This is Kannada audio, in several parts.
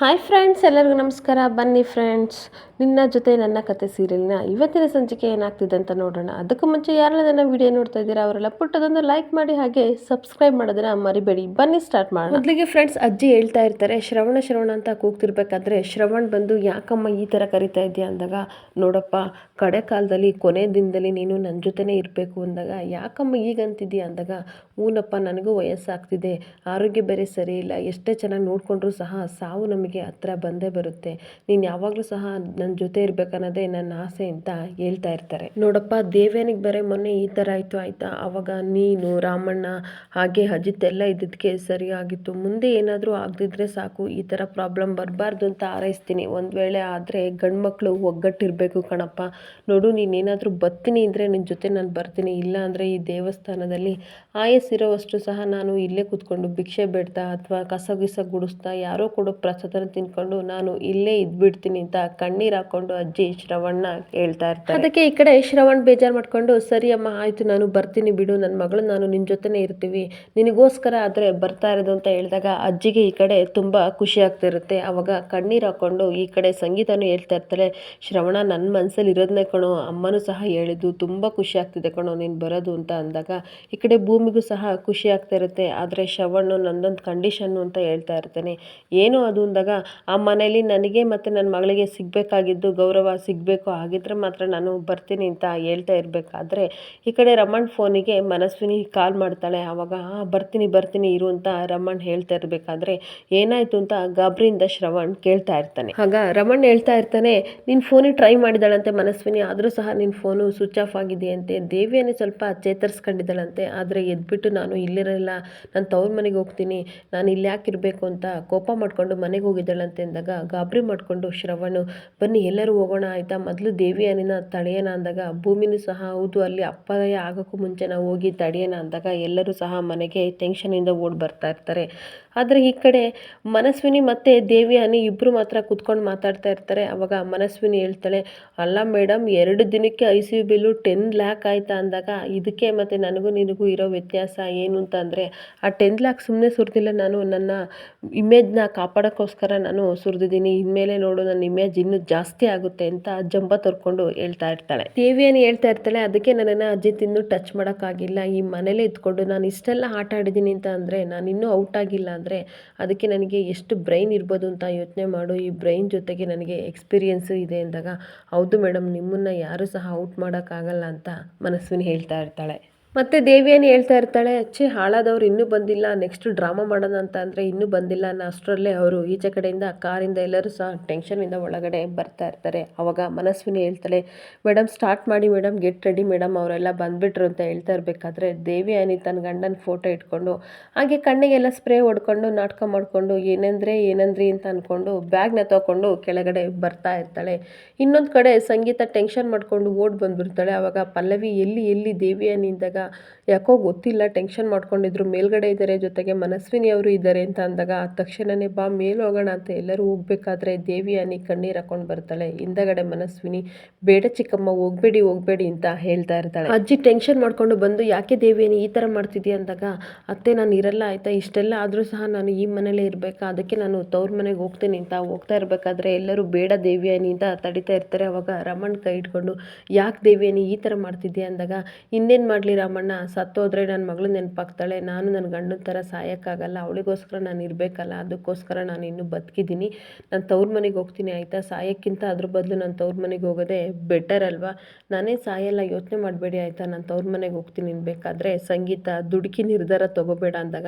ಹಾಯ್ ಫ್ರೆಂಡ್ಸ್ ಎಲ್ಲರಿಗೂ ನಮಸ್ಕಾರ. ಬನ್ನಿ ಫ್ರೆಂಡ್ಸ್ ನಿನ್ನ ಜೊತೆ ನನ್ನ ಕತೆ ಸೀರಿಯಲ್ನ ಇವತ್ತಿನ ಸಂಚಿಕೆ ಏನಾಗ್ತಿದೆ ಅಂತ ನೋಡೋಣ. ಅದಕ್ಕೂ ಮುಂಚೆ ಯಾರೆಲ್ಲ ನನ್ನ ವಿಡಿಯೋ ನೋಡ್ತಾ ಇದ್ದೀರಾ, ಅವರೆಲ್ಲ ಪುಟ್ಟದೊಂದು ಲೈಕ್ ಮಾಡಿ ಹಾಗೆ ಸಬ್ಸ್ಕ್ರೈಬ್ ಮಾಡಿದ್ರೆ ಮರಿಬೇಡಿ. ಬನ್ನಿ ಸ್ಟಾರ್ಟ್ ಮಾಡೋಣ. ಮೊದಲಿಗೆ ಫ್ರೆಂಡ್ಸ್ ಅಜ್ಜಿ ಹೇಳ್ತಾ ಇರ್ತಾರೆ, ಶ್ರವಣ ಶ್ರವಣ ಅಂತ ಕೂಗ್ತಿರ್ಬೇಕಾದ್ರೆ ಶ್ರವಣ್ ಬಂದು ಯಾಕಮ್ಮ ಈ ಥರ ಕರಿತಾ ಇದೆಯಾ? ಅಂದಾಗ, ನೋಡಪ್ಪ ಕಡೆ ಕಾಲದಲ್ಲಿ ಕೊನೆ ದಿನದಲ್ಲಿ ನೀನು ನನ್ನ ಜೊತೆನೇ ಇರಬೇಕು ಅಂದಾಗ, ಯಾಕಮ್ಮ ಈಗ ಅಂದಾಗ, ಊನಪ್ಪ, ನನಗೂ ವಯಸ್ಸಾಗ್ತಿದೆ. ಆರೋಗ್ಯ ಬೇರೆ ಸರಿ ಇಲ್ಲ. ಎಷ್ಟೇ ಚೆನ್ನಾಗಿ ನೋಡಿಕೊಂಡ್ರೂ ಸಹ ಸಾವು ಹತ್ರ ಬಂದೇ ಬರುತ್ತೆ. ನೀನು ಯಾವಾಗಲೂ ಸಹ ನನ್ನ ಜೊತೆ ಇರಬೇಕನ್ನೋದೇ ನನ್ನ ಆಸೆ ಅಂತ ಹೇಳ್ತಾ ಇರ್ತಾರೆ. ನೋಡಪ್ಪ ದೇವೇನಿಗೆ ಬೇರೆ ಮೊನ್ನೆ ಈ ಥರ ಆಯಿತು ಆಯಿತಾ? ಆವಾಗ ನೀನು, ರಾಮಣ್ಣ ಹಾಗೆ ಅಜಿತ್ ಎಲ್ಲ ಇದ್ದಿದ್ದಕ್ಕೆ ಸರಿಯಾಗಿತ್ತು ಮುಂದೆ ಏನಾದರೂ ಆಗದಿದ್ರೆ ಸಾಕು, ಈ ಥರ ಪ್ರಾಬ್ಲಮ್ ಬರಬಾರ್ದು ಅಂತ ಹಾರೈಸ್ತೀನಿ. ಒಂದು ವೇಳೆ ಆದರೆ ಗಂಡು ಮಕ್ಕಳು ಒಗ್ಗಟ್ಟಿರಬೇಕು ಕಣಪ್ಪ. ನೋಡು ನೀನೇನಾದರೂ ಬರ್ತೀನಿ ಅಂದರೆ ನಿನ್ನ ಜೊತೆ ನಾನು ಬರ್ತೀನಿ. ಇಲ್ಲ ಅಂದರೆ ಈ ದೇವಸ್ಥಾನದಲ್ಲಿ ಆಯಸ್ಸಿರೋವಷ್ಟು ಸಹ ನಾನು ಇಲ್ಲೇ ಕೂತ್ಕೊಂಡು ಭಿಕ್ಷೆ ಬೇಡ್ತಾ ಅಥವಾ ಕಸ ಗಿಸ ಗುಡಿಸ್ತಾ ಯಾರೋ ಕೊಡೋ ಪ್ರಸಾದನ ತಿನ್ಕೊಂಡು ನಾನು ಇಲ್ಲೇ ಇದ್ಬಿಡ್ತೀನಿ ಅಂತ ಕಣ್ಣೀರು ಹಾಕೊಂಡು ಅಜ್ಜಿ ಶ್ರವಣ್ಣ ಹೇಳ್ತಾ ಇರ್ತಾರೆ. ಅದಕ್ಕೆ ಈ ಕಡೆ ಶ್ರವಣ್ ಬೇಜಾರು ಮಾಡ್ಕೊಂಡು, ಸರಿ ಅಮ್ಮ, ಆಯಿತು, ನಾನು ಬರ್ತೀನಿ ಬಿಡು ನನ್ನ ಮಗಳು, ನಾನು ನಿನ್ನ ಜೊತೆನೇ ಇರ್ತೀವಿ. ನಿನಗೋಸ್ಕರ ಆದರೆ ಬರ್ತಾ ಇರೋದು ಅಂತ ಹೇಳಿದಾಗ ಅಜ್ಜಿಗೆ ಈ ಕಡೆ ತುಂಬ ಖುಷಿ ಆಗ್ತಿರುತ್ತೆ. ಅವಾಗ ಕಣ್ಣೀರು ಹಾಕೊಂಡು ಈ ಕಡೆ ಸಂಗೀತನು ಹೇಳ್ತಾ ಇರ್ತಾರೆ ಶ್ರವಣ ನನ್ನ ಮನಸ್ಸಲ್ಲಿ ಇರೋದನ್ನೇ ಕಣೋ, ಅಮ್ಮನೂ ಸಹ ಹೇಳಿದ್ದು ತುಂಬ ಖುಷಿ ಆಗ್ತಿದೆ ಕಣೋ, ನೀನು ಬರೋದು ಅಂತ ಅಂದಾಗ ಈ ಕಡೆ ಭೂಮಿಗೂ ಸಹ ಖುಷಿ ಆಗ್ತಾ ಇರುತ್ತೆ ಆದರೆ ಶ್ರವಣ್ಣು ನಂದೊಂದು ಕಂಡೀಷನ್ನು ಅಂತ ಹೇಳ್ತಾ ಇರ್ತಾನೆ. ಏನು ಅದು ಅಂದಾಗ ಆ ಮನೇಲಿ ನನಗೆ ಮತ್ತು ನನ್ನ ಮಗಳಿಗೆ ಸಿಗಬೇಕಾಗಿದ್ದು ಗೌರವ ಸಿಗಬೇಕು, ಹಾಗಿದ್ರೆ ಮಾತ್ರ ನಾನು ಬರ್ತೀನಿ ಅಂತ ಹೇಳ್ತಾ ಇರಬೇಕಾದ್ರೆ ಈ ಕಡೆ ರಮಣ್ ಫೋನಿಗೆ ಮನಸ್ವಿನಿ ಕಾಲ್ ಮಾಡ್ತಾಳೆ. ಆವಾಗ ಬರ್ತೀನಿ ಬರ್ತೀನಿ, ಇರು ಅಂತ ರಮಣ್ ಹೇಳ್ತಾ ಇರಬೇಕಾದ್ರೆ ಏನಾಯಿತು ಅಂತ ಗಾಬರಿಯಿಂದ ಶ್ರವಣ್ ಕೇಳ್ತಾ ಇರ್ತಾನೆ. ಆಗ ರಮಣ್ ಹೇಳ್ತಾ ಇರ್ತಾನೆ ನಿನ್ನ ಫೋನಿಗೆ ಟ್ರೈ ಮಾಡಿದಾಳಂತೆ ಮನಸ್ವಿನಿ, ಆದರೂ ಸಹ ನಿನ್ನ ಫೋನು ಸ್ವಿಚ್ ಆಫ್ ಆಗಿದೆಯಂತೆ. ದೇವಿಯನ್ನೇ ಸ್ವಲ್ಪ ಚೇತರಿಸ್ಕೊಂಡಿದ್ದಾಳಂತೆ, ಆದರೆ ಎದ್ಬಿಟ್ಟು ನಾನು ಇಲ್ಲಿರಲ್ಲ ನಾನು ತವ್ರ ಮನೆಗೆ ಹೋಗ್ತೀನಿ, ನಾನು ಇಲ್ಲಿ ಯಾಕಿರಬೇಕು ಅಂತ ಕೋಪ ಮಾಡಿಕೊಂಡು ಮನೆಗೆ ಹೋಗಿದ್ದಾಳಂತೆ ಅಂದಾಗ ಗಾಬರಿ ಮಾಡಿಕೊಂಡು, ಶ್ರವಣು, ಬನ್ನಿ ಎಲ್ಲರೂ ಹೋಗೋಣ ಆಯಿತಾ? ಮೊದಲು ದೇವಿಯಾನಿನ ತಡೆಯೋಣ ಅಂದಾಗ ಭೂಮಿನೂ ಸಹ ಹೌದು, ಅಲ್ಲಿ ಅಪಾಯ ಆಗೋಕ್ಕೂ ಮುಂಚೆ ನಾವು ಹೋಗಿ ತಡೆಯೋಣ ಅಂದಾಗ ಎಲ್ಲರೂ ಸಹ ಮನೆಗೆ ಟೆನ್ಷನಿಂದ ಓಡಿ ಬರ್ತಾ ಇರ್ತಾರೆ. ಆದರೆ ಈ ಕಡೆ ಮನಸ್ವಿನಿ ಮತ್ತು ದೇವಿಯಾನಿ ಇಬ್ಬರು ಮಾತ್ರ ಕುತ್ಕೊಂಡು ಮಾತಾಡ್ತಾ ಇರ್ತಾರೆ. ಅವಾಗ ಮನಸ್ವಿನಿ ಹೇಳ್ತಾಳೆ, ಅಲ್ಲ ಮೇಡಮ್ ಎರಡು ದಿನಕ್ಕೆ I C U bill ten lakh ಆಯಿತಾ? ಅಂದಾಗ, ಇದಕ್ಕೆ ಮತ್ತು ನನಗೂ ನಿನಗೂ ಇರೋ ವ್ಯತ್ಯಾಸ ಏನು ಅಂತ ಅಂದರೆ, ಆ ಟೆನ್ ಲ್ಯಾಕ್ ಸುಮ್ಮನೆ ಸುರಿದಿಲ್ಲ. ನಾನು ನನ್ನ ಇಮೇಜ್ನ ಕಾಪಾಡೋಕ್ಕೋಸ್ಕರ ನಾನು ಸುರಿದಿದ್ದೀನಿ. ಇನ್ಮೇಲೆ ನೋಡು, ನನ್ನ ಇಮೇಜ್ ಇನ್ನೂ ಜಾಸ್ತಿ ಆಗುತ್ತೆ ಅಂತ ಜಂಬ ತರ್ಕೊಂಡು ಹೇಳ್ತಾ ಇರ್ತಾಳೆ. ದೇವಿಯಾನಿ ಹೇಳ್ತಾ ಇರ್ತಾಳೆ, ಅದಕ್ಕೆ ನನ್ನನ್ನು ಅಜ್ಜಿ ತಿಂದು ಟಚ್ ಮಾಡೋಕ್ಕಾಗಿಲ್ಲ. ಈ ಮನೇಲೇ ಇದ್ಕೊಂಡು ನಾನು ಇಷ್ಟೆಲ್ಲ ಆಟ ಆಡಿದ್ದೀನಿ ಅಂತ ಅಂದರೆ ನಾನು ಇನ್ನೂ ಔಟ್ ಆಗಿಲ್ಲ ಅಂದರೆ ಅದಕ್ಕೆ ನನಗೆ ಎಷ್ಟು ಬ್ರೈನ್ ಇರ್ಬೋದು ಅಂತ ಯೋಚನೆ ಮಾಡು, ಈ ಬ್ರೈನ್ ಜೊತೆಗೆ ನನಗೆ ಎಕ್ಸ್ಪೀರಿಯೆನ್ಸು ಇದೆ ಅಂದಾಗ, ಹೌದು ಮೇಡಮ್ ನಿಮ್ಮನ್ನು ಯಾರೂ ಸಹ ಔಟ್ ಮಾಡೋಕ್ಕಾಗಲ್ಲ ಅಂತ ಮನಸ್ವಿನಿ ಹೇಳ್ತಾ ಇರ್ತಾಳೆ. ಮತ್ತು ದೇವಿಯನ್ನು ಹೇಳ್ತಾ ಇರ್ತಾಳೆ ಅಚ್ಚಿ ಹಾಳಾದವ್ರು ಇನ್ನೂ ಬಂದಿಲ್ಲ ನೆಕ್ಸ್ಟ್ ಡ್ರಾಮಾ ಮಾಡೋಣ ಅಂತ ಅಂದರೆ ಇನ್ನೂ ಬಂದಿಲ್ಲ ಅನ್ನೋ ಅಷ್ಟರಲ್ಲೇ ಅವರು ಈಚೆ ಕಡೆಯಿಂದ ಕಾರಿಂದ ಎಲ್ಲರೂ ಸಹ ಟೆನ್ಷನಿಂದ ಒಳಗಡೆ ಬರ್ತಾ ಇರ್ತಾರೆ. ಅವಾಗ ಮನಸ್ವಿನಿ ಹೇಳ್ತಾಳೆ ಮೇಡಮ್ ಸ್ಟಾರ್ಟ್ ಮಾಡಿ ಮೇಡಮ್ ಗೆಟ್ ರೆಡಿ ಮೇಡಮ್ ಅವರೆಲ್ಲ ಬಂದುಬಿಟ್ರು ಅಂತ ಹೇಳ್ತಾ ಇರಬೇಕಾದ್ರೆ ದೇವಿಯಾನಿ ತನ್ನ ಗಂಡನ ಫೋಟೋ ಇಟ್ಕೊಂಡು, ಹಾಗೆ ಕಣ್ಣಿಗೆಲ್ಲ ಸ್ಪ್ರೇ ಹೊಡ್ಕೊಂಡು, ನಾಟಕ ಮಾಡಿಕೊಂಡು, ಏನಂದ್ರೆ ಏನಂದ್ರಿ ಅಂತ ಅಂದ್ಕೊಂಡು ಬ್ಯಾಗ್ನ ತಗೊಂಡು ಕೆಳಗಡೆ ಬರ್ತಾ ಇರ್ತಾಳೆ. ಇನ್ನೊಂದು ಕಡೆ ಸಂಗೀತ ಟೆನ್ಷನ್ ಮಾಡಿಕೊಂಡು ಓಡ್ ಬಂದ್ಬಿಡ್ತಾಳೆ. ಅವಾಗ ಪಲ್ಲವಿ ಎಲ್ಲಿ ಎಲ್ಲಿ ದೇವಿಯಾನಿ ಅಂದಾಗ ಯಾಕೋ ಗೊತ್ತಿಲ್ಲ, ಟೆನ್ಷನ್ ಮಾಡ್ಕೊಂಡಿದ್ರು, ಮೇಲ್ಗಡೆ ಇದ್ದಾರೆ ಜೊತೆಗೆ ಮನಸ್ವಿನಿ ಅವರು ಇದ್ದಾರೆ ಅಂತ ಅಂದಾಗ ತಕ್ಷಣನೇ ಬಾ, ಮೇಲೆ ಹೋಗೋಣ ಅಂತ ಎಲ್ಲರೂ ಹೋಗ್ಬೇಕಾದ್ರೆ ಅನಿ ಕಣ್ಣೀರು ಹಾಕೊಂಡು ಬರ್ತಾಳೆ. ಹಿಂದಗಡೆ ಮನಸ್ವಿನಿ, ಬೇಡ ಚಿಕ್ಕಮ್ಮ, ಹೋಗ್ಬೇಡಿ ಹೋಗ್ಬೇಡಿ ಅಂತ ಹೇಳ್ತಾ ಇರ್ತಾಳೆ. ಅಜ್ಜಿ ಟೆನ್ಷನ್ ಮಾಡ್ಕೊಂಡು ಬಂದು, ಯಾಕೆ ದೇವಿಯಾನಿ ಈ ಥರ ಮಾಡ್ತಿದ್ಯಾ? ಅಂದಾಗ, ಅತ್ತೆ, ನಾನು ಇರಲ್ಲ ಆಯಿತಾ, ಇಷ್ಟೆಲ್ಲ ಆದರೂ ಸಹ ನಾನು ಈ ಮನೇಲೇ ಇರಬೇಕಾ? ಅದಕ್ಕೆ ನಾನು ತವ್ರ ಮನೆಗೆ ಹೋಗ್ತೀನಿ ಅಂತ ಹೋಗ್ತಾ ಇರಬೇಕಾದ್ರೆ ಎಲ್ಲರೂ ಬೇಡ ದೇವಿಯಾನಿ ಅಂತ ತಡಿತಾ ಇರ್ತಾರೆ. ಅವಾಗ ರಮಣ್ ಕೈ ಇಟ್ಕೊಂಡು ಯಾಕೆ ದೇವಿಯಾನಿ ಈ ಥರ ಮಾಡ್ತಿದ್ಯಾ? ಅಂದಾಗ, ಇನ್ನೇನು ಮಾಡಲಿ ರಾಮಣ್ಣ ಸತ್ತೋದ್ರೆ ನನ್ನ ಮಗಳು ನೆನಪಾಗ್ತಾಳೆ, ನಾನು ನನ್ನ ಗಂಡನ ಥರ ಸಾಯೋಕ್ಕಾಗಲ್ಲ, ಅವಳಿಗೋಸ್ಕರ ನಾನು ಇರಬೇಕಲ್ಲ, ಅದಕ್ಕೋಸ್ಕರ ನಾನು ಇನ್ನೂ ಬದುಕಿದ್ದೀನಿ. ನಾನು ತವ್ರ ಮನೆಗೆ ಹೋಗ್ತೀನಿ, ಆಯಿತಾ? ಸಾಯೋಕ್ಕಿಂತ ಅದ್ರ ಬದಲು ನಾನು ತವ್ರ ಮನೆಗೆ ಹೋಗೋದೇ ಬೆಟರ್ ಅಲ್ವಾ? ನಾನೇ ಸಾಯಲ್ಲ, ಯೋಚನೆ ಮಾಡಬೇಡಿ, ಆಯಿತಾ? ನಾನು ತವ್ರ ಮನೆಗೆ ಹೋಗ್ತೀನಿ ಬೇಕಾದರೆ ಸಂಗೀತ, ದುಡುಕಿ ನಿರ್ಧಾರ ತೊಗೋಬೇಡ ಅಂದಾಗ.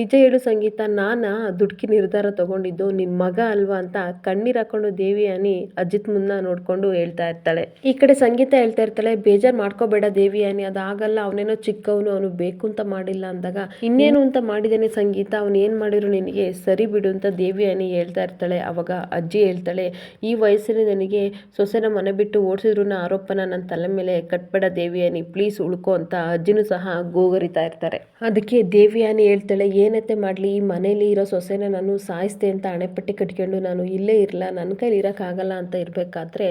ನಿಜ ಹೇಳು ಸಂಗೀತ, ನಾನು ದುಡುಕಿ ನಿರ್ಧಾರ ತೊಗೊಂಡಿದ್ದು ನಿನ್ನ ಮಗ ಅಲ್ವಾ ಅಂತ ಕಣ್ಣೀರು ಹಾಕೊಂಡು ದೇವಿ, ಅನಿ, ಅಜಿತ್ ಮುನ್ನ ನೋಡಿಕೊಂಡು ಹೇಳ್ತಾ ಇರ್ತಾಳೆ. ಈ ಕಡೆ ಸಂಗೀತ ಹೇಳ್ತಾ ಇರ್ತಾಳೆ, ಬೇಜಾರು ಮಾಡ್ಕೋಬೇಡ ದೇವಿ, ಅನಿ ಅದಾಗಲ್ಲ ಅವನೇನೋ ಚಿಕ್ಕವನು, ಅವನು ಬೇಕು ಅಂತ ಮಾಡಿಲ್ಲ ಅಂದಾಗ, ಇನ್ನೇನು ಅಂತ ಮಾಡಿದ್ದಾನೆ ಸಂಗೀತ, ಅವನು ಏನು ಮಾಡಿದ್ರು ನಿನಗೆ? ಸರಿ ಬಿಡು ಅಂತ ದೇವಿ ಅನಿ ಹೇಳ್ತಾ ಇರ್ತಾಳೆ. ಅವಾಗ ಅಜ್ಜಿ ಹೇಳ್ತಾಳೆ, ಈ ವಯಸ್ಸಲ್ಲಿ ನನಗೆ ಸೊಸೆನ ಮನೆ ಬಿಟ್ಟು ಓಡಿಸಿದ್ರು ಆರೋಪನ ನನ್ನ ತಲೆ ಮೇಲೆ ಕಟ್ಬೇಡ ದೇವಿಯಾನಿ ಪ್ಲೀಸ್ ಉಳ್ಕೊ ಅಂತ ಅಜ್ಜಿನೂ ಸಹ ಗೋಗರಿತಾ ಇರ್ತಾರೆ. ಅದಕ್ಕೆ ದೇವಿಯಾನಿ ಹೇಳ್ತಾಳೆ, ಏನತ್ತೆ ಮಾಡಲಿ, ಈ ಮನೇಲಿ ಇರೋ ಸೊಸೆನ ನಾನು ಸಾಯಿಸ್ತೆ ಅಂತ ಅಣೆಪಟ್ಟಿ ಕಟ್ಕೊಂಡು ನಾನು ಇಲ್ಲೇ ಇರಲ್ಲ ನನ್ನ ಕೈಲಿ ಇರೋಕ್ಕಾಗಲ್ಲ ಅಂತ ಇರಬೇಕಾದ್ರೆ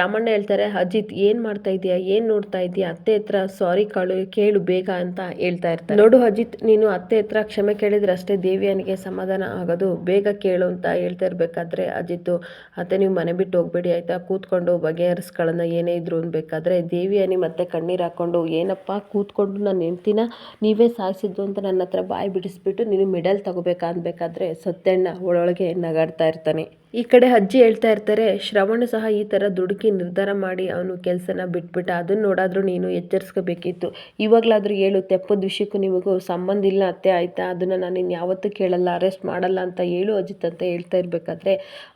ರಾಮಣ್ಣ ಹೇಳ್ತಾರೆ ಅಜಿತ್ ಏನು ಮಾಡ್ತಾ ಇದೆಯಾ? ಏನು ನೋಡ್ತಾ ಇದ್ದೀಯಾ ಅತ್ತೆ ಹತ್ರ ಸಾರಿ ಕಾಳು ಕೇಳು, ಬೇಗ ಅಂತ ಹೇಳ್ತಾ ಇರ್ತಾರೆ. ನೋಡು ಅಜಿತ್, ನೀನು ಅತ್ತೆ ಹತ್ರ ಕ್ಷಮೆ ಕೇಳಿದ್ರೆ ಅಷ್ಟೇ ದೇವಿಯನಿಗೆ ಸಮಾಧಾನ ಆಗೋದು. ಬೇಗ ಕೇಳು ಅಂತ ಹೇಳ್ತಾ ಇರ್ಬೇಕಾದ್ರೆ ಅಜಿತ್ ಅತ್ತೆ, ನೀವು ಮನೆ ಬಿಟ್ಟು ಹೋಗ್ಬೇಡಿ, ಆಯ್ತಾ? ಕೂತ್ಕೊಂಡು ಬಗೆಹರಿಸ್ಕೊಳ್ಳೋಣ, ಏನೇ ಇದ್ರು ಅನ್ಬೇಕಾದ್ರೆ ದೇವಿಯನಿ ಮತ್ತೆ ಕಣ್ಣೀರು ಹಾಕೊಂಡು, ಏನಪ್ಪ, ಕೂತ್ಕೊಂಡು ನನ್ನ ಹೆಂಡ್ತಿನ ನೀವೇ ಸಾಯಿಸಿದ್ದು ಅಂತ ನನ್ನ ಹತ್ರ ಬಾಯಿ ಬಿಡಿಸ್ಬಿಟ್ಟು ನೀನು ಮೆಡಲ್ ತಗೋಬೇಕಾ? ಅನ್ಬೇಕಾದ್ರೆ ಸತ್ಯಣ್ಣ ಒಳೊಳಗೆ ನಗಾಡ್ತಾ ಇರ್ತಾನೆ. ಈ ಕಡೆ ಅಜ್ಜಿ ಹೇಳ್ತಾ ಇರ್ತಾರೆ, ಶ್ರವಣ ಸಹ ಈ ಥರ ದುಡುಕಿ ನಿರ್ಧಾರ ಮಾಡಿ ಅವನು ಕೆಲಸನ ಬಿಟ್ಬಿಟ್ಟ ಅದನ್ನ ನೋಡಾದರೂ ನೀನು ಎಚ್ಚರಿಸ್ಕೋಬೇಕಿತ್ತು. ಇವಾಗಲಾದರೂ ಹೇಳು, ತೆಪ್ಪದ ವಿಷಯಕ್ಕೂ ನಿಮಗೂ ಸಂಬಂಧ ಇಲ್ಲ ಅತ್ತೆ, ಆಯಿತಾ? ಅದನ್ನು ನಾನು ಇನ್ನು ಯಾವತ್ತೂ ಕೇಳಲ್ಲ, ಅರೆಸ್ಟ್ ಮಾಡಲ್ಲ ಅಂತ ಹೇಳು ಅಜಿತ್ ಅಂತ ಹೇಳ್ತಾ ಇರಬೇಕಾದ್ರೆ,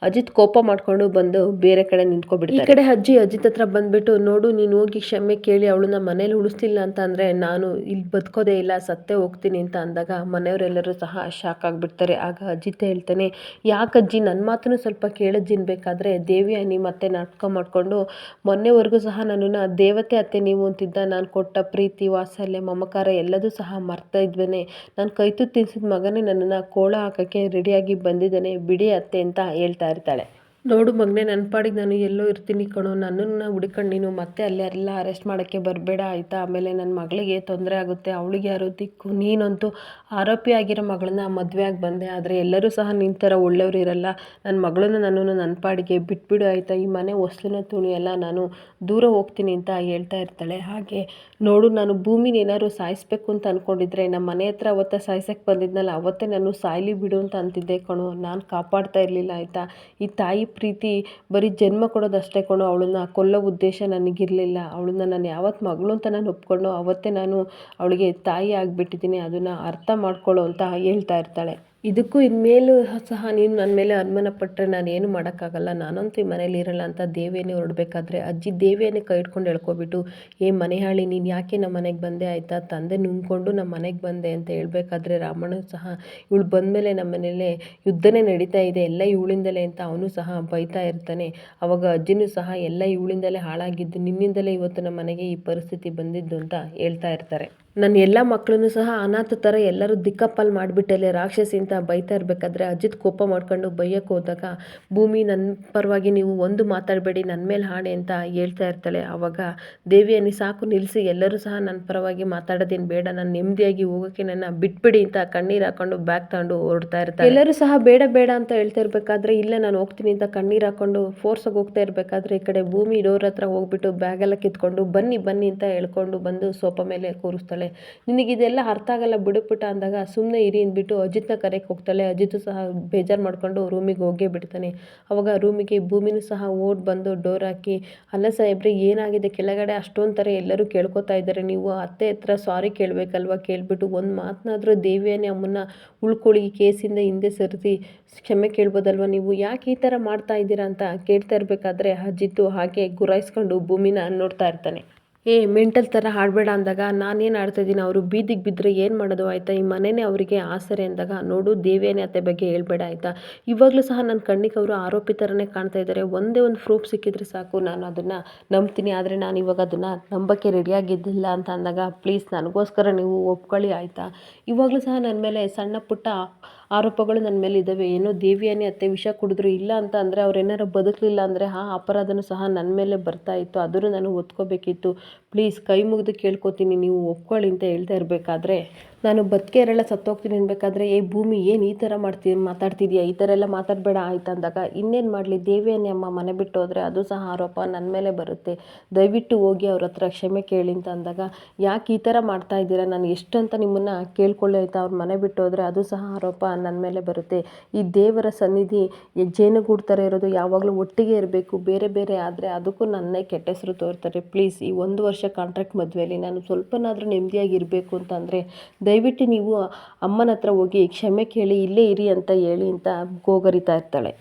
ಅಜಿತ್ ಕೋಪ ಮಾಡಿಕೊಂಡು ಬಂದು ಬೇರೆ ಕಡೆ ನಿಂತ್ಕೊಬಿಡ್ತಾರೆ. ಈ ಕಡೆ ಅಜ್ಜಿ ಅಜಿತ್ ಹತ್ರ ಬಂದುಬಿಟ್ಟು, ನೋಡು, ನೀನು ಹೋಗಿ ಕ್ಷಮೆ ಕೇಳಿ ಅವಳನ್ನ ಮನೇಲಿ ಉಳಿಸ್ಲಿಲ್ಲ ಅಂತ ಅಂದರೆ, ನಾನು ಇಲ್ಲಿ ಬದುಕೋದೇ ಇಲ್ಲ, ಸತ್ತೇ ಹೋಗ್ತೀನಿ ಅಂತ ಅಂದಾಗ ಮನೆಯವರೆಲ್ಲರೂ ಸಹ ಶಾಕ್ ಆಗಿಬಿಡ್ತಾರೆ. ಆಗ ಅಜಿತ್ ಹೇಳ್ತಾನೆ ಯಾಕೆ ಅಜ್ಜಿ ನನ್ನ ಮಾತನ್ನು ಸ್ವಲ್ಪ ಕೇಳಜ್ಜಿನ್ ಬೇಕಾದರೆ ದೇವಿ ಅನಿ ಮತ್ತೆ ನಾಟಕ ಮಾಡಿಕೊಂಡು ಮೊನ್ನೆವರೆಗೂ ಸಹ ನನ್ನನ್ನು ದೇವತೆ ಅತ್ತೆ ನೀವು ಅಂತಿದ್ದ, ನಾನು ಕೊಟ್ಟ ಪ್ರೀತಿ, ವಾತ್ಸಲ್ಯ, ಮಮಕಾರ ಎಲ್ಲದೂ ಸಹ ಮರ್ತಾ ಇದ್ವೇನೆ. ನಾನು ಕೈತು ತಿನ್ಸಿದ ಮಗನೇ ನನ್ನನ್ನು ಕೋಳ ಹಾಕೋಕ್ಕೆ ರೆಡಿಯಾಗಿ ಬಂದಿದ್ದೇನೆ. ಬಿಡಿ ಅತ್ತೆ ಅಂತ ಹೇಳ್ತಾ ಇರ್ತಾಳೆ. ನೋಡು ಮಗನೇ ನನ್ನ ಪಾಡಿಗೆ ನಾನು ಎಲ್ಲೋ ಇರ್ತೀನಿ ಕಣೋ. ನನ್ನನ್ನು ಹುಡ್ಕೊಂಡು ನೀನು ಮತ್ತೆ ಅಲ್ಲೆಲ್ಲ ಎಲ್ಲ ಅರೆಸ್ಟ್ ಮಾಡೋಕ್ಕೆ ಬರಬೇಡ, ಆಯಿತಾ? ಆಮೇಲೆ ನನ್ನ ಮಗಳಿಗೆ ತೊಂದರೆ ಆಗುತ್ತೆ. ಅವಳಿಗೆ ಯಾರು ದಿಕ್ಕು. ನೀನಂತೂ ಆರೋಪಿ ಆಗಿರೋ ಮಗಳನ್ನ ಮದುವೆ ಆಗಿ ಬಂದೆ. ಆದರೆ ಎಲ್ಲರೂ ಸಹ ನಿನ್ನ ಥರ ಒಳ್ಳೆಯವರು ಇರಲ್ಲ. ನನ್ನ ಮಗಳನ್ನು ನನ್ನನ್ನು ನನ್ನ ಪಾಡಿಗೆ ಬಿಟ್ಬಿಡು, ಆಯಿತಾ? ಈ ಮನೆ ಹೊಸ್ಲಿನ ತುಣಿಯೆಲ್ಲ ನಾನು ದೂರ ಹೋಗ್ತೀನಿ ಅಂತ ಹೇಳ್ತಾ ಇರ್ತಾಳೆ. ಹಾಗೆ ನೋಡು, ನಾನು ಭೂಮಿನ ಏನಾದ್ರು ಸಾಯಿಸ್ಬೇಕು ಅಂತ ಅಂದ್ಕೊಂಡಿದ್ರೆ ನಮ್ಮ ಮನೆ ಹತ್ರ ಅವತ್ತ ಸಾಯಿಸಕ್ಕೆ ಬಂದಿದ್ನಲ್ಲ, ಅವತ್ತೇ ನಾನು ಸಾಯ್ಲಿ ಬಿಡು ಅಂತ ಅಂತಿದ್ದೆ ಕಣೋ. ನಾನು ಕಾಪಾಡ್ತಾ ಇರಲಿಲ್ಲ, ಆಯಿತಾ? ಈ ತಾಯಿ ಪ್ರೀತಿ ಬರೀ ಜನ್ಮ ಕೊಡೋದಷ್ಟೇ ಕಣೋ. ಅವಳನ್ನ ಕೊಲ್ಲೋ ಉದ್ದೇಶ ನನಗಿರಲಿಲ್ಲ. ಅವಳನ್ನ ನಾನು ಯಾವತ್ತು ಮಗಳು ಅಂತ ನಾನು ಒಪ್ಕೊಂಡು ಅವತ್ತೇ ನಾನು ಅವಳಿಗೆ ತಾಯಿ ಆಗಿಬಿಟ್ಟಿದ್ದೀನಿ. ಅದನ್ನು ಅರ್ಥ ಮಾಡ್ಕೊಳ್ಳೋ ಅಂತ ಹೇಳ್ತಾ ಇರ್ತಾಳೆ. ಇದಕ್ಕೂ ಇನ್ಮೇಲೂ ಸಹ ನೀನು ನನ್ನ ಮೇಲೆ ಅನುಮಾನ ಪಟ್ಟರೆ ನಾನು ಏನು ಮಾಡೋಕ್ಕಾಗಲ್ಲ. ನಾನಂತೂ ಈ ಮನೇಲಿ ಇರಲ್ಲ ಅಂತ ದೇವಿಯನ್ನೇ ಹೊರಡಬೇಕಾದ್ರೆ ಅಜ್ಜಿ ದೇವಿಯನ್ನೇ ಕೈ ಇಟ್ಕೊಂಡು ಎಳ್ಕೊಬಿಟ್ಟು, ಏ ಮನೆ ಹಾಳಿ ನೀನು ಯಾಕೆ ನಮ್ಮ ಮನೆಗೆ ಬಂದೆ? ಆಯಿತಾ? ತಂದೆ ನುಂಗ್ಕೊಂಡು ನಮ್ಮ ಮನೆಗೆ ಬಂದೆ ಅಂತ ಹೇಳಬೇಕಾದ್ರೆ ರಾಮಣ್ಣ ಸಹ ಇವಳು ಬಂದಮೇಲೆ ನಮ್ಮ ಮನೇಲೆ ಯುದ್ಧನೇ ನಡೀತಾ ಇದೆ. ಎಲ್ಲ ಇವಳಿಂದಲೇ ಅಂತ ಅವನು ಸಹ ಬೈತಾ ಇರ್ತಾನೆ. ಅವಾಗ ಅಜ್ಜಿನೂ ಸಹ ಎಲ್ಲ ಇವಳಿಂದಲೇ ಹಾಳಾಗಿದ್ದು, ನಿನ್ನಿಂದಲೇ ಇವತ್ತು ನಮ್ಮ ಮನೆಗೆ ಈ ಪರಿಸ್ಥಿತಿ ಬಂದಿದ್ದು ಅಂತ ಹೇಳ್ತಾ ಇರ್ತಾರೆ. ನನ್ನ ಎಲ್ಲ ಮಕ್ಕಳನ್ನು ಸಹ ಅನಾಥ ಥರ ಎಲ್ಲರೂ ದಿಕ್ಕಪ್ಪಲ್ಲಿ ಮಾಡಿಬಿಟ್ಟಲೆ ರಾಕ್ಷಸಿ ಅಂತ ಬೈತಾ ಇರಬೇಕಾದ್ರೆ ಅಜಿತ್ ಕೋಪ ಮಾಡ್ಕೊಂಡು ಬೈಯಕ್ಕೆ ಹೋದಾಗ, ಭೂಮಿ ನನ್ನ ಪರವಾಗಿ ನೀವು ಒಂದು ಮಾತಾಡಬೇಡಿ ನನ್ನ ಮೇಲೆ ಹಾಡೆ ಅಂತ ಹೇಳ್ತಾ ಇರ್ತಾಳೆ. ಆವಾಗ ದೇವಿಯನ್ನು ಸಾಕು ನಿಲ್ಲಿಸಿ ಎಲ್ಲರೂ ಸಹ ನನ್ನ ಪರವಾಗಿ ಮಾತಾಡೋದೇನು ಬೇಡ, ನಾನು ನೆಮ್ಮದಿಯಾಗಿ ಹೋಗೋಕ್ಕೆ ನನ್ನ ಬಿಟ್ಬಿಡಿ ಅಂತ ಕಣ್ಣೀರು ಹಾಕೊಂಡು ಬ್ಯಾಗ್ ತಗೊಂಡು ಹೊರಡ್ತಾ ಇರ್ತಾರೆ ಎಲ್ಲರೂ ಸಹ ಬೇಡ ಬೇಡ ಅಂತ ಹೇಳ್ತಾ ಇರಬೇಕಾದ್ರೆ, ಇಲ್ಲ ನಾನು ಹೋಗ್ತೀನಿ ಅಂತ ಕಣ್ಣೀರು ಹಾಕೊಂಡು ಫೋರ್ಸಾಗಿ ಹೋಗ್ತಾ ಇರಬೇಕಾದ್ರೆ, ಈ ಕಡೆ ಭೂಮಿ ಡೋರ್ ಹತ್ರ ಹೋಗ್ಬಿಟ್ಟು ಬ್ಯಾಗೆಲ್ಲ ಕಿತ್ಕೊಂಡು ಬನ್ನಿ ಬನ್ನಿ ಅಂತ ಹೇಳ್ಕೊಂಡು ಬಂದು ಸೋಫಾ ಮೇಲೆ ಕೂರಿಸ್ತಾಳೆ. ನಿನಗಿದೆಲ್ಲ ಅರ್ಥ ಆಗಲ್ಲ ಬಿಡುಪುಟ ಅಂದಾಗ ಸುಮ್ಮನೆ ಇರಿ ಅಂದ್ಬಿಟ್ಟು ಅಜಿತ್ನ ಕರೆಗೆ ಹೋಗ್ತಾಳೆ, ಅಜಿತು ಸಹ ಬೇಜಾರು ಮಾಡ್ಕೊಂಡು ರೂಮಿಗೆ ಹೋಗೇ ಬಿಡ್ತಾನೆ. ಅವಾಗ ರೂಮಿಗೆ ಭೂಮಿನೂ ಸಹ ಓಡ್ ಬಂದು ಡೋರ್ ಹಾಕಿ, ಅಲ್ಲ ಸಾಹೇಬ್ರೆ, ಏನಾಗಿದೆ? ಕೆಳಗಡೆ ಅಷ್ಟೊಂದು ಥರ ಎಲ್ಲರೂ ಕೇಳ್ಕೊತಾ ಇದ್ದಾರೆ. ನೀವು ಅತ್ತೆ ಹತ್ರ ಸಾರಿ ಕೇಳಬೇಕಲ್ವ? ಕೇಳಿಬಿಟ್ಟು ಒಂದು ಮಾತನಾದರೂ ದೇವಿಯನ್ನೇ ಅಮ್ಮನ್ನ ಉಳ್ಕೊಳ್ಳಿ, ಕೇಸಿಂದ ಹಿಂದೆ ಸರಿಸಿ ಕ್ಷಮೆ ಕೇಳ್ಬೋದಲ್ವ ನೀವು? ಯಾಕೆ ಈ ಥರ ಮಾಡ್ತಾ ಇದ್ದೀರಾ ಅಂತ ಕೇಳ್ತಾ ಇರಬೇಕಾದ್ರೆ ಅಜಿತ್ತು ಹಾಗೆ ಗುರಾಯಿಸ್ಕೊಂಡು ಭೂಮಿನ ನೋಡ್ತಾ ಇರ್ತಾನೆ. ಏ, ಮೆಂಟಲ್ ಥರ ಆಡಬೇಡ ಅಂದಾಗ ನಾನೇನು ಆಡ್ತಾಯಿದ್ದೀನಿ ಅವರು ಬೀದಿಗೆ ಬಿದ್ದರೆ ಏನು ಮಾಡೋದು ಆಯಿತಾ? ಈ ಮನೆಯೇ ಅವರಿಗೆ ಆಸರೆ ಅಂದಾಗ ನೋಡು, ದೇವಿಯನೇ ಅತ್ತೆ ಬಗ್ಗೆ ಹೇಳ್ಬೇಡ ಆಯಿತಾ? ಇವಾಗಲೂ ಸಹ ನನ್ನ ಕಣ್ಣಿಗೆ ಅವರು ಆರೋಪಿ ಥರನೇ ಕಾಣ್ತಾ ಇದ್ದಾರೆ ಒಂದೇ ಒಂದು ಪ್ರೂಫ್ ಸಿಕ್ಕಿದ್ರೆ ಸಾಕು. ನಾನು ಅದನ್ನು ನಂಬ್ತೀನಿ. ಆದರೆ ನಾನು ಇವಾಗ ಅದನ್ನು ನಂಬಕ್ಕೆ ರೆಡಿಯಾಗಿದ್ದಿಲ್ಲ ಅಂತ ಅಂದಾಗ ಪ್ಲೀಸ್ ನನಗೋಸ್ಕರ ನೀವು ಒಪ್ಕೊಳ್ಳಿ ಆಯಿತಾ? ಇವಾಗಲೂ ಸಹ ನನ್ನ ಮೇಲೆ ಸಣ್ಣ ಪುಟ್ಟ ಆರೋಪಗಳು ನನ್ನ ಮೇಲೆ ಇದ್ದಾವೆ ಏನೋ ದೇವಿಯಾನಿ ಅತ್ತೆ ವಿಷ ಕುಡಿದ್ರು ಇಲ್ಲ ಅಂತ ಅಂದರೆ ಅವ್ರು ಏನಾರು ಬದುಕಲಿಲ್ಲ ಅಂದರೆ ಆ ಅಪರಾಧನೂ ಸಹ ನನ್ನ ಮೇಲೆ ಬರ್ತಾ ಇತ್ತು. ಅದನ್ನು ನಾನು ಒತ್ಕೋಬೇಕಿತ್ತು. ಪ್ಲೀಸ್ ಕೈ ಮುಗಿದು ಕೇಳ್ಕೊತೀನಿ ನೀವು ಒಪ್ಕೊಳ್ಳಿ ಅಂತ ಹೇಳ್ತಾ ಇರಬೇಕಾದ್ರೆ. ನಾನು ಬದುಕೆ ಇರಲ್ಲ, ಸತ್ತೋಗ್ತೀನಿ ಅನ್ಬೇಕಾದ್ರೆ ಏ ಭೂಮಿ, ಏನು ಈ ಥರ ಮಾಡ್ತೀನಿ ಮಾತಾಡ್ತಿದ್ಯಾ? ಈ ಥರ ಎಲ್ಲ ಮಾತಾಡಬೇಡ, ಆಯ್ತು? ಅಂದಾಗ, ಇನ್ನೇನು ಮಾಡಲಿ, ದೇವಿಯನ್ನೇ ಅಮ್ಮ ಮನೆ ಬಿಟ್ಟು ಹೋದರೆ ಅದು ಸಹ ಆರೋಪ ನನ್ನ ಮೇಲೆ ಬರುತ್ತೆ. ದಯವಿಟ್ಟು ಹೋಗಿ ಅವ್ರ ಹತ್ರ ಕ್ಷಮೆ ಕೇಳಿ ಅಂತ ಅಂದಾಗ, ಯಾಕೆ ಈ ಥರ ಮಾಡ್ತಾ ಇದ್ದೀರಾ? ನಾನು ಎಷ್ಟು ಅಂತ ನಿಮ್ಮನ್ನು ಕೇಳ್ಕೊಳ್ಳಿ ಆಯ್ತಾ ಅವ್ರ ಮನೆ ಬಿಟ್ಟು ಹೋದರೆ ಅದು ಸಹ ಆರೋಪ ನನ್ನ ಮೇಲೆ ಬರುತ್ತೆ. ಈ ದೇವರ ಸನ್ನಿಧಿ ಜೇನುಗೂಡು ಥರ ಇರೋದು ಯಾವಾಗಲೂ ಒಟ್ಟಿಗೆ ಇರಬೇಕು. ಬೇರೆ ಬೇರೆ ಆದರೆ ಅದಕ್ಕೂ ನನ್ನೇ ಕೆಟ್ಟ ಹೆಸರು ತೋರ್ತಾರೆ. ಪ್ಲೀಸ್, ಈ ಒಂದು ವರ್ಷ ಕಾಂಟ್ರಾಕ್ಟ್ ಮದುವೆಯಲ್ಲಿ ನಾನು ಸ್ವಲ್ಪನಾದರೂ ನೆಮ್ಮದಿಯಾಗಿ ಇರಬೇಕು ಅಂತಂದರೆ ದಯವಿಟ್ಟು ನೀವು ಅಮ್ಮನ ಹತ್ರ ಹೋಗಿ ಕ್ಷಮೆ ಕೇಳಿ ಇಲ್ಲೇ ಇರಿ ಅಂತ ಹೇಳಿ ಅಂತ ಗೋಗರಿತಾ ಇರ್ತಾಳೆ.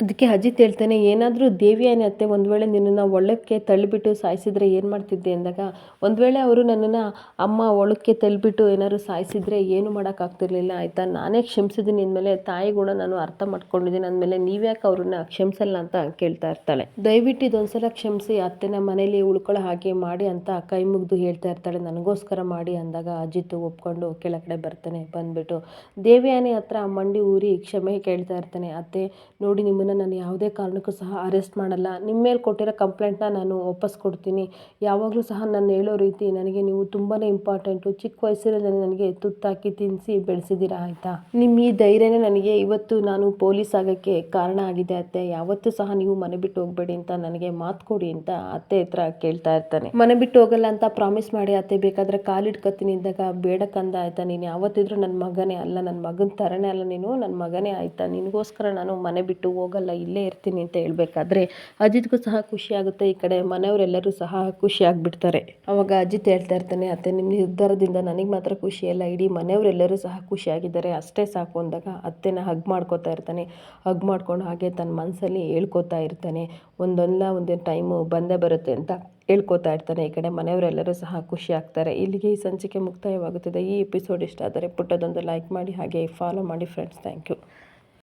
ಅದಕ್ಕೆ ಅಜಿತ್ ಹೇಳ್ತಾನೆ, ಏನಾದರೂ ದೇವಿಯಾನೆ ಅತ್ತೆ, ಒಂದು ವೇಳೆ ನಿನ್ನನ್ನು ಒಳಕ್ಕೆ ತಳ್ಳಿಬಿಟ್ಟು ಸಾಯಿಸಿದ್ರೆ ಏನು ಮಾಡ್ತಿದ್ದೆ? ಅಂದಾಗ, ಒಂದು ವೇಳೆ ಅವರು ನನ್ನನ್ನು ಅಮ್ಮ ಒಳಕ್ಕೆ ತಳ್ಳಿಬಿಟ್ಟು ಏನಾದ್ರು ಸಾಯಿಸಿದ್ರೆ ಏನು ಮಾಡೋಕ್ಕಾಗ್ತಿರ್ಲಿಲ್ಲ, ಆಯಿತಾ? ನಾನೇ ಕ್ಷಮಿಸಿದ್ದೀನಿ ಅಂದಮೇಲೆ ತಾಯಿ ಗುಣ ನಾನು ಅರ್ಥ ಮಾಡ್ಕೊಂಡಿದ್ದೀನಿ ಅಂದಮೇಲೆ ನೀವ್ಯಾಕೆ ಅವ್ರನ್ನ ಕ್ಷಮಿಸಲ್ಲ ಅಂತ ಕೇಳ್ತಾ ಇರ್ತಾಳೆ. ದಯವಿಟ್ಟು ಇದೊಂದ್ಸಲ ಕ್ಷಮಿಸಿ, ಅತ್ತೆನ ಮನೇಲಿ ಉಳ್ಕೊಳ್ಳೋ ಹಾಗೆ ಮಾಡಿ ಅಂತ ಕೈ ಮುಗಿದು ಹೇಳ್ತಾ ಇರ್ತಾಳೆ. ನನಗೋಸ್ಕರ ಮಾಡಿ, ಅಂದಾಗ ಅಜಿತ್ ಒಪ್ಕೊಂಡು ಕೆಳಗಡೆ ಬರ್ತಾನೆ, ಬಂದ್ಬಿಟ್ಟು. ದೇವಿಯಾನೆ ಹತ್ರ ಮಂಡಿ ಊರಿ ಕ್ಷಮೆ ಕೇಳ್ತಾ ಇರ್ತಾನೆ, ಅತ್ತೆ, ನೋಡಿ ನಿಮ್ಮ ನಿಮ್ಮನ್ನು ನಾನು ಯಾವುದೇ ಕಾರಣಕ್ಕೂ ಸಹ ಅರೆಸ್ಟ್ ಮಾಡಲ್ಲ. ನಿಮ್ಮ ಮೇಲೆ ಕೊಟ್ಟಿರೋ ಕಂಪ್ಲೇಂಟ್ನ ನಾನು ವಾಪಸ್ ಕೊಡ್ತೀನಿ. ಯಾವಾಗಲೂ ಸಹ ನಾನು ಹೇಳೋ ರೀತಿ ನನಗೆ ನೀವು ತುಂಬಾ ಇಂಪಾರ್ಟೆಂಟು. ಚಿಕ್ಕ ವಯಸ್ಸಿನಲ್ಲಿ ನನಗೆ ತುತ್ತಾಕಿ ತಿನ್ನಿಸಿ ಬೆಳೆಸಿದ್ದೀರಾ ಆಯಿತಾ? ನಿಮ್ಮ ಈ ಧೈರ್ಯನೇ ನನಗೆ ಇವತ್ತು ನಾನು ಪೊಲೀಸ್ ಆಗೋಕ್ಕೆ ಕಾರಣ ಆಗಿದೆ ಅತ್ತೆ. ಯಾವತ್ತೂ ಸಹ ನೀವು ಮನೆ ಬಿಟ್ಟು ಹೋಗಬೇಡಿ ಅಂತ ನನಗೆ ಮಾತು ಕೊಡಿ ಅಂತ ಅತ್ತೆ ಹತ್ರ ಕೇಳ್ತಾ ಇರ್ತಾನೆ. ಮನೆ ಬಿಟ್ಟು ಹೋಗಲ್ಲ ಅಂತ ಪ್ರಾಮಿಸ್ ಮಾಡಿ ಅತ್ತೆ ಬೇಕಾದರೆ ಕಾಲಿಡ್ಕೊತೀನಿ ಇದ್ದಾಗ ಬೇಡ ಕಂದ ಆಯ್ತಾ ನೀನು? ಯಾವತ್ತಿದ್ರೂ ನನ್ನ ಮಗನೇ ಅಲ್ಲ. ನನ್ನ ಮಗನ ಥರನೇ ಅಲ್ಲ ನೀನು. ನನ್ನ ಮಗನೇ ಆಯ್ತಾ? ನಿನಗೋಸ್ಕರ ನಾನು ಮನೆ ಬಿಟ್ಟು ಹೋಗಲ್ಲ, ಇಲ್ಲೇ ಇರ್ತೀನಿ ಅಂತ ಹೇಳ್ಬೇಕಾದ್ರೆ ಅಜಿತ್ಗೂ ಸಹ ಖುಷಿ ಆಗುತ್ತೆ. ಈ ಕಡೆ ಮನೆಯವರೆಲ್ಲರೂ ಸಹ ಖುಷಿ ಆಗಿಬಿಡ್ತಾರೆ. ಅವಾಗ ಅಜಿತ್ ಹೇಳ್ತಾ ಇರ್ತಾನೆ, ಅತ್ತೆ ನಿಮ್ಮ ನಿರ್ಧಾರದಿಂದ ನನಗೆ ಮಾತ್ರ ಖುಷಿ ಅಲ್ಲ, ಇಡೀ ಮನೆಯವರೆಲ್ಲರೂ ಸಹ ಖುಷಿಯಾಗಿದ್ದಾರೆ ಅಷ್ಟೇ ಸಾಕು ಅಂದಾಗ ಅತ್ತೆನ ಹಗ್ ಮಾಡ್ಕೋತಾ ಇರ್ತಾನೆ. ಹಗ್ ಮಾಡ್ಕೊಂಡು ಹಾಗೆ ತನ್ನ ಮನಸ್ಸಲ್ಲಿ ಹೇಳ್ಕೊತಾ ಇರ್ತಾನೆ. ಒಂದೊಂದ ಒಂದೇ ಟೈಮು ಬಂದೇ ಬರುತ್ತೆ ಅಂತ ಹೇಳ್ಕೊತಾ ಇರ್ತಾನೆ. ಈ ಕಡೆ ಮನೆಯವರೆಲ್ಲರೂ ಸಹ ಖುಷಿ ಆಗ್ತಾರೆ. ಇಲ್ಲಿಗೆ ಈ ಸಂಚಿಕೆ ಮುಕ್ತಾಯವಾಗುತ್ತದೆ. ಈ ಎಪಿಸೋಡ್ ಇಷ್ಟ ಆದರೆ ಪುಟ್ಟದೊಂದು ಲೈಕ್ ಮಾಡಿ, ಹಾಗೆ ಫಾಲೋ ಮಾಡಿ ಫ್ರೆಂಡ್ಸ್ ಥ್ಯಾಂಕ್ ಯು